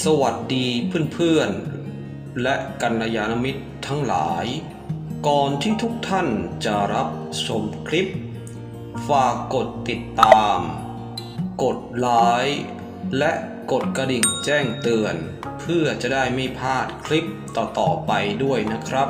สวัสดีเพื่อนๆ และกัลยาณมิตรทั้งหลาย ก่อนที่ทุกท่านจะรับชมคลิป ฝากกดติดตาม กดไลค์และกดกระดิ่งแจ้งเตือน เพื่อจะได้ไม่พลาดคลิปต่อๆไปด้วยนะครับ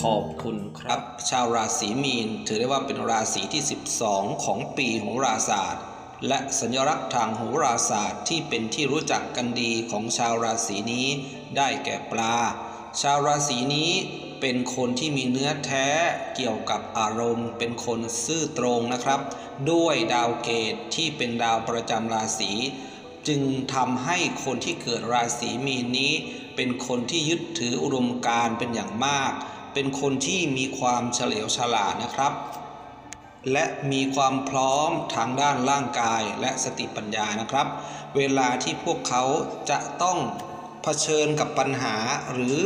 ขอบคุณครับ ชาวราศีมีน ถือได้ว่าเป็นราศีที่ 12 ของปีโหราศาสตร์ และสัญลักษณ์ทางโหราศาสตร์ที่เป็นที่รู้จักกันดีของชาวราศีนี้ ได้แก่ปลา ชาวราศีนี้เป็นคนที่มีเนื้อแท้เกี่ยวกับอารมณ์ เป็นคนซื่อตรงนะครับ ด้วยดาวเกตที่เป็นดาวประจำราศีจึงทำให้คนที่เกิดราศีมีนนี้ เป็นคนที่ยึดถืออุดมการเป็นอย่างมาก เป็นคนที่มีความเฉลียวฉลาดนะครับ และมีความพร้อมทางด้านร่างกายและสติปัญญานะครับ เวลาที่พวกเขาจะต้องเผชิญกับปัญหาหรือ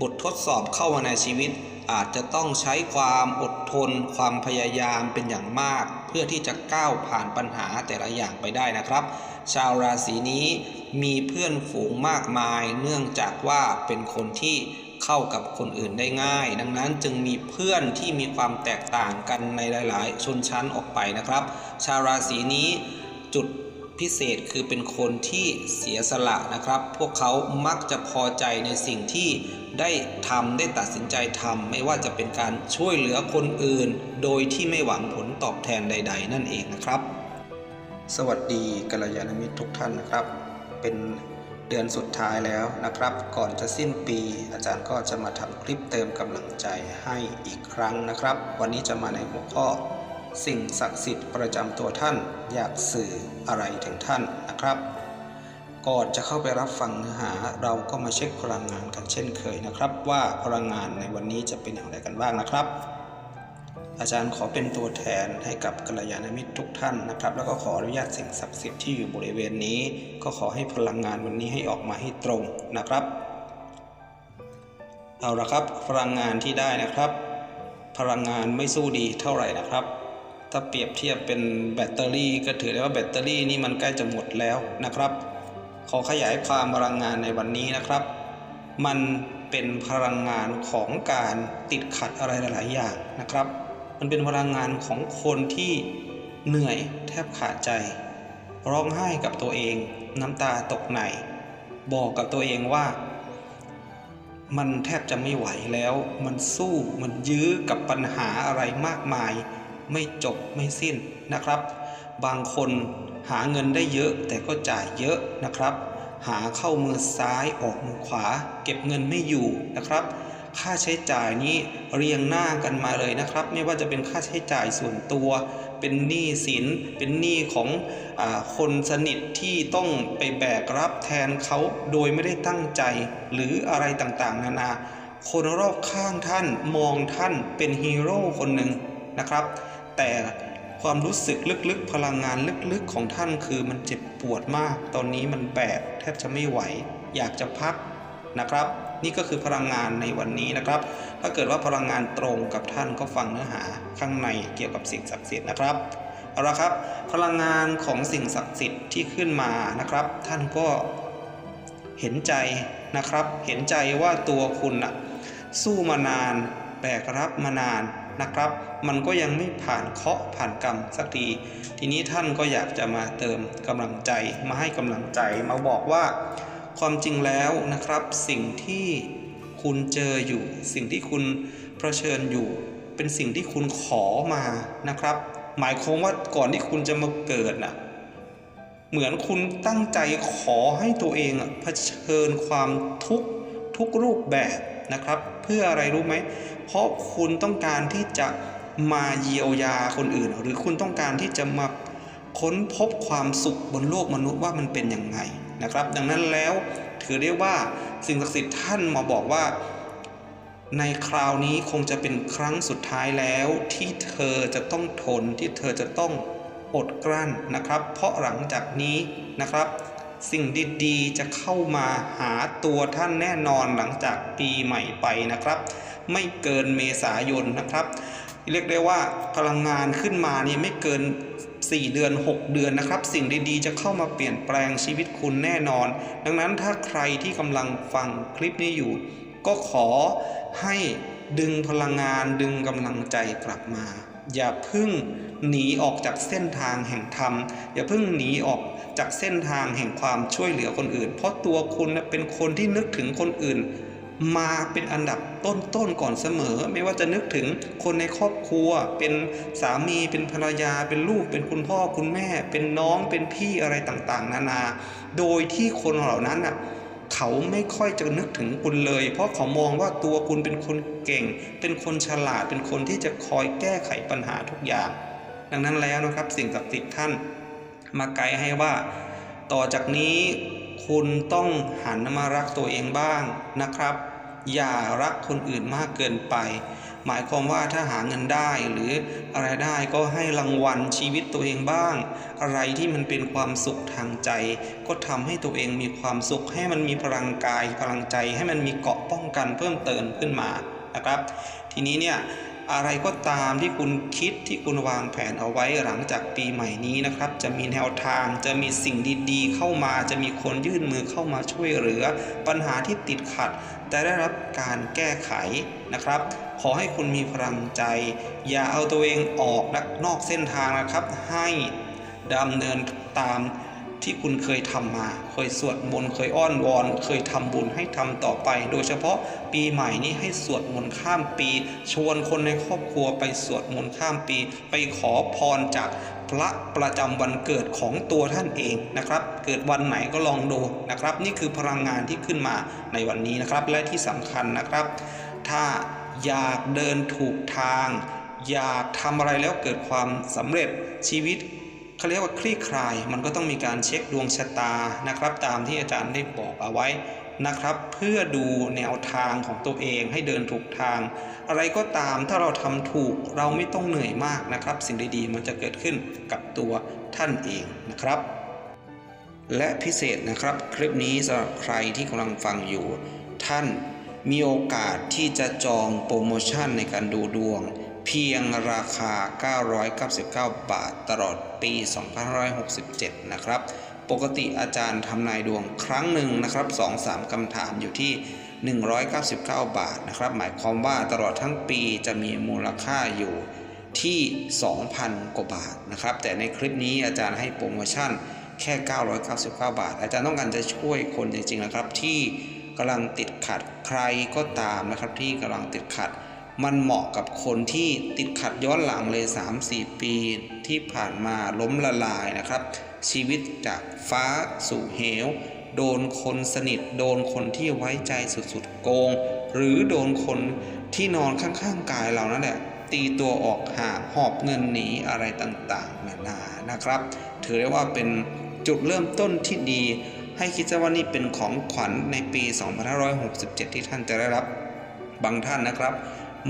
บททดสอบเข้ามาในชีวิต อาจจะต้องใช้ความอดทน ความพยายามเป็นอย่างมาก เพื่อที่จะก้าวผ่านปัญหาแต่ละอย่างไปได้นะครับ ชาวราศีนี้ มีเพื่อนฝูงมากมาย เนื่องจากว่าเป็นคนที่เข้ากับคนอื่นได้ง่าย ดังนั้นจึงมีเพื่อนที่มีความแตกต่างกันในหลาย ๆ ชนชั้นออกไปนะครับ ชาวราศีนี้จุดพิเศษคือเป็นคนที่เสียสละนะครับ พวกเขามักจะพอใจในสิ่งที่ได้ทำได้ตัดสินใจทำไม่ว่าจะเป็นการช่วยเหลือคนอื่น โดยที่ไม่หวังผลตอบแทนใด ๆ นั่นเองนะครับ สวัสดีกัลยาณมิตรทุกท่านนะครับ เป็นเดือนสุดท้ายแล้วนะครับ ก่อนจะสิ้นปี อาจารย์ก็จะมาทำคลิปเติมกำลังใจให้อีกครั้งนะครับ วันนี้จะมาในหัวข้อ สิ่งศักดิ์สิทธิ์ประจำตัวท่าน อยากสื่ออะไรถึงท่านนะครับก่อนจะเข้าไปรับฟังเนื้อหาเราก็มาเช็คพลังงานกันเช่นเคยนะครับ ว่าพลังงานในวันนี้จะเป็นอย่างไรกันบ้างนะครับ อาจารย์ขอเป็นตัวแทนให้กับกัลยาณมิตรทุกท่านนะครับ แล้วก็ขออนุญาตสิ่งศักดิ์สิทธิ์ที่อยู่บริเวณนี้ ก็ขอให้พลังงานวันนี้ให้ออกมาให้ตรงนะครับ เอาละครับพลังงานที่ได้นะครับ พลังงานไม่สู้ดีเท่าไหร่นะครับ ถ้าเปรียบเทียบเป็นแบตเตอรี่ ก็ถือได้ว่าแบตเตอรี่นี่มันใกล้จะหมดแล้วนะครับ ขอขยายความพลังงานในวันนี้นะครับ มันเป็นพลังงานของการติดขัดอะไรหลาย ๆ อย่างนะครับ มันเป็นพลังงานของคนที่เหนื่อยแทบขาดใจ ร้องไห้กับตัวเองน้ำตาตกในบอกกับตัวเองว่า มันแทบจะไม่ไหวแล้ว มันสู้มันยื้อกับปัญหาอะไรมากมาย ไม่จบไม่สิ้นนะครับ บางคนหาเงินได้เยอะแต่ก็จ่ายเยอะนะครับ หาเข้ามือซ้ายออกมือขวา เก็บเงินไม่อยู่นะครับ ค่าใช้จ่ายนี้เรียงหน้ากันมาเลยนะครับ ไม่ว่าจะเป็นค่าใช้จ่ายส่วนตัว เป็นหนี้สิน เป็นหนี้ของอคนสนิทที่ต้องไปแบกรับแทนเขาโดยไม่ได้ตั้งใจ หรืออะไรต่างๆ นานา คนรอบข้างท่านมองท่านเป็นฮีโร่คนหนึ่งนะครับ แต่ความรู้สึกลึกๆ พลังงานลึกๆของท่านคือมันเจ็บปวดมาก ตอนนี้มันแบกแทบจะไม่ไหว อยากจะพักนะครับ นี่ก็คือพลังงานในวันนี้นะครับ ถ้าเกิดว่าพลังงานตรงกับท่านก็ฟังเนื้อหาข้างในเกี่ยวกับสิ่งศักดิ์สิทธิ์นะครับเอาละครับ พลังงานของสิ่งศักดิ์สิทธิ์ที่ขึ้นมานะครับ ท่านก็เห็นใจนะครับ เห็นใจว่าตัวคุณนะสู้มานานแบกรับมานานนะครับ มันก็ยังไม่ผ่านเคาะผ่านกรรมสักทีทีนี้ท่านก็อยากจะมาเติมกำลังใจมาให้กำลังใจมาบอกว่า ความจริงแล้วนะครับ สิ่งที่คุณเจออยู่ สิ่งที่คุณเผชิญอยู่ เป็นสิ่งที่คุณขอมานะครับ หมายความว่าก่อนที่คุณจะมาเกิดน่ะเหมือนคุณตั้งใจขอให้ตัวเองอะเผชิญความทุกข์ทุกรูปแบบนะครับ เพื่ออะไรรู้ไหม เพราะคุณต้องการที่จะมาเยียวยาคนอื่น หรือคุณต้องการที่จะมาค้นพบความสุขบนโลกมนุษย์ว่ามันเป็นยังไง นะครับ ดังนั้นแล้วถือได้ว่าสิ่งศักดิ์สิทธิ์ท่านมาบอกว่า ในคราวนี้คงจะเป็นครั้งสุดท้ายแล้วที่เธอจะต้องทนที่เธอจะต้องอดกลั้นนะครับ เพราะหลังจากนี้นะครับ สิ่งดีๆจะเข้ามาหาตัวท่านแน่นอนหลังจากปีใหม่ไปนะครับ ไม่เกินเมษายนนะครับ เรียกได้ว่าพลังงานขึ้นมานี่ไม่เกิน 4 เดือน 6 เดือนนะครับ สิ่งดีๆ จะเข้ามาเปลี่ยนแปลงชีวิตคุณแน่นอน ดังนั้นถ้าใครที่กำลังฟังคลิปนี้อยู่ ก็ขอให้ดึงพลังงานดึงกำลังใจกลับมา อย่าเพึ่งหนีออกจากเส้นทางแห่งธรรม อย่าเพึ่งหนีออกจากเส้นทางแห่งความช่วยเหลือคนอื่น เพราะตัวคุณเป็นคนที่นึกถึงคนอื่น มาเป็นอันดับต้นๆก่อนเสมอ ไม่ว่าจะนึกถึงคนในครอบครัว เป็นสามีเป็นภรรยา เป็นลูก เป็นคุณพ่อคุณแม่ เป็นน้องเป็นพี่อะไรต่างๆ นานา โดยที่คนเหล่านั้นน่ะเขาไม่ค่อยจะนึกถึงคุณเลย เพราะเขามองว่าตัวคุณเป็นคนเก่ง เป็นคนฉลาดเป็นคนที่จะคอยแก้ไขปัญหาทุกอย่าง ดังนั้นแล้วนะครับสิ่งศักดิ์สิทธิ์ท่าน มาไกด์ให้ว่า ต่อจากนี้ คุณต้องหันมารักตัวเองบ้างนะครับ อย่ารักคนอื่นมากเกินไป หมายความว่าถ้าหาเงินได้หรืออะไรได้ก็ให้รางวัลชีวิตตัวเองบ้าง อะไรที่มันเป็นความสุขทางใจ ก็ทำให้ตัวเองมีความสุขให้มันมีพลังกายพลังใจ ให้มันมีเกาะป้องกันเพิ่มเติมขึ้นมานะครับ ทีนี้เนี่ย อะไรก็ตามที่คุณคิดที่คุณวางแผนเอาไว้หลังจากปีใหม่นี้นะครับ จะมีแนวทางจะมีสิ่งดีๆ เข้ามาจะมีคนยื่นมือเข้ามาช่วยเหลือ ปัญหาที่ติดขัดจะได้รับการแก้ไขนะครับ ขอให้คุณมีพลังใจ อย่าเอาตัวเองออกนอกเส้นทางนะครับ ให้ดำเนินตาม ที่คุณเคยทำมา เคยสวดมนต์ เคยอ้อนวอน เคยทำบุญให้ทำต่อไป โดยเฉพาะปีใหม่นี้ให้สวดมนต์ข้ามปี ชวนคนในครอบครัวไปสวดมนต์ข้ามปี ไปขอพรจากพระประจำวันเกิดของตัวท่านเองนะครับ เกิดวันไหนก็ลองดูนะครับ นี่คือพลังงานที่ขึ้นมาในวันนี้นะครับ และที่สำคัญนะครับ ถ้าอยากเดินถูกทาง อยากทำอะไรแล้วเกิดความสำเร็จชีวิต เขาเรียกว่าคลี่คลาย มันก็ต้องมีการเช็คดวงชะตานะครับ ตามที่อาจารย์ได้บอกเอาไว้นะครับ เพื่อดูแนวทางของตัวเองให้เดินถูกทาง อะไรก็ตามถ้าเราทำถูกเราไม่ต้องเหนื่อยมากนะครับ สิ่งดีๆมันจะเกิดขึ้นกับตัวท่านเองนะครับ และพิเศษนะครับคลิปนี้สำหรับใครที่กำลังฟังอยู่ ท่านมีโอกาสที่จะจองโปรโมชั่นในการดูดวง เพียงราคา 999 บาทตลอดปี 2567 นะครับ ปกติอาจารย์ทำนายดวงครั้งหนึ่งนะครับ 2-3คำถามอยู่ที่ 199 บาทนะครับ หมายความว่าตลอดทั้งปีจะมีมูลค่าอยู่ที่ 2,000 กว่าบาทนะครับ แต่ในคลิปนี้อาจารย์ให้โปรโมชั่นแค่ 999 บาท อาจารย์ต้องการจะช่วยคนจริงๆนะครับ ที่กำลังติดขัดใครก็ตามนะครับที่กำลังติดขัด มันเหมาะกับคนที่ติดขัดย้อนหลังเลย 3-4 ปีที่ผ่านมาล้มละลายนะครับ ชีวิตจากฟ้าสู่เหว โดนคนสนิท โดนคนที่ไว้ใจสุดๆโกง หรือโดนคนที่นอนข้างๆกายเรานั่นแหละ ตีตัวออกห่าหอบเงินหนีอะไรต่างๆนานานะครับ ถือได้ว่าเป็นจุดเริ่มต้นที่ดี ให้คิดซะว่านี่เป็นของขวัญในปี 2567 ที่ท่านจะได้รับบางท่านนะครับ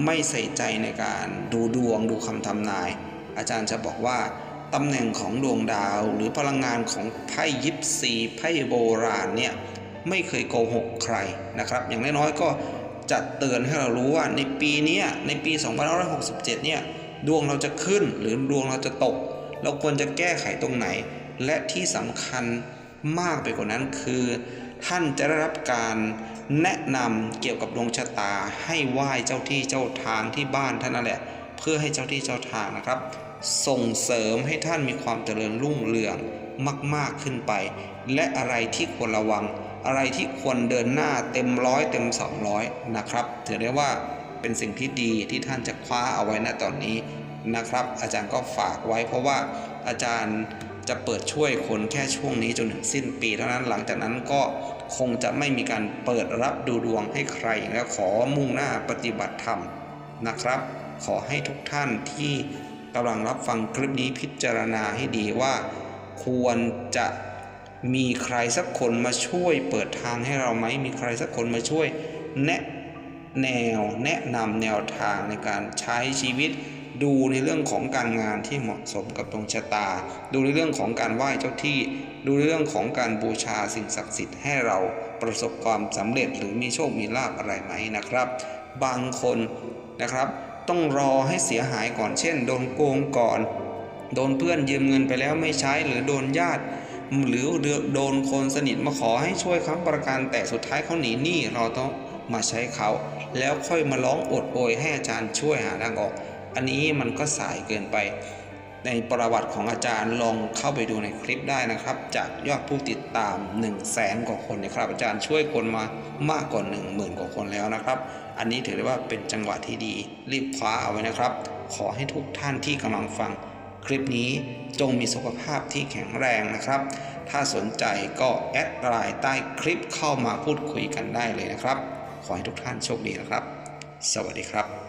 ไม่ใส่ใจในการดูดวงดูคำทำนาย อาจารย์จะบอกว่าตำแหน่งของดวงดาวหรือพลังงานของไพ่ยิปซีไพ่โบราณเนี่ยไม่เคยโกหกใครนะครับ อย่างน้อยๆก็จะเตือนให้เรารู้ว่าในปีนี้ในปี 2567 เนี่ยดวงเราจะขึ้นหรือดวงเราจะตก เราควรจะแก้ไขตรงไหน และที่สำคัญมากไปกว่านั้นคือ ท่านจะได้รับการแนะนำเกี่ยวกับดวงชะตาให้ไหว้เจ้าที่เจ้าทางที่บ้านท่านนั่นแหละ เพื่อให้เจ้าที่เจ้าทางนะครับ ส่งเสริมให้ท่านมีความเจริญรุ่งเรืองมาก ๆขึ้นไป และอะไรที่ควรระวัง อะไรที่ควรเดินหน้าเต็มร้อยเต็ม 200 นะครับถือได้ว่าเป็นสิ่งที่ดีที่ท่านจะคว้าเอาไว้ณตอนนี้นะครับ อาจารย์ก็ฝากไว้เพราะว่าอาจารย์ จะเปิดช่วยคนแค่ช่วงนี้จนถึงสิ้นปี เท่านั้นหลังจากนั้นก็คงจะไม่มีการเปิดรับดูดวงให้ใครแล้วขอมุ่งหน้าปฏิบัติธรรมนะครับ ขอให้ทุกท่านที่กำลังรับฟังคลิปนี้พิจารณาให้ดีว่า ควรจะมีใครสักคนมาช่วยเปิดทางให้เราไหมมีใครสักคนมาช่วยแนะแนวแนะนำแนวทางในการใช้ชีวิต ดูในเรื่องของการงานที่เหมาะสมกับดวงชะตา ดูในเรื่องของการไหว้เจ้าที่ ดูในเรื่องของการบูชาสิ่งศักดิ์สิทธิ์ให้เราประสบความสำเร็จหรือมีโชคมีลาภอะไรไหมนะครับ บางคนนะครับ ต้องรอให้เสียหายก่อนเช่น โดนโกงก่อน โดนเพื่อนยืมเงินไปแล้วไม่ใช้หรือโดนญาติหรือโดนคนสนิทมาขอให้ช่วยค้ำประกันแต่สุดท้ายเขาหนีหนี้เราต้องมาใช้เขา แล้วค่อยมาร้องอดโอยให้อาจารย์ช่วยหาทางออก อันนี้มันก็สายเกินไป ในประวัติของอาจารย์ลองเข้าไปดูในคลิปได้นะครับ จากยอดผู้ติดตาม1 0 0 0 0แสนกว่าคนนะครับ อาจารย์ช่วยคนมามากกว่า 1 0,000 กว่าคนแล้วนะครับ อันนี้ถือได้ว่าเป็นจังหวะที่ดี รีบคว้าเอาไว้นะครับ ขอให้ทุกท่านที่กำลังฟังคลิปนี้จงมีสุขภาพที่แข็งแรงนะครับ ถ้าสนใจก็แอดไลน์ใต้คลิปเข้ามาพูดคุยกันได้เลยนะครับ ขอให้ทุกท่านโชคดีนะครับ สวัสดีครับ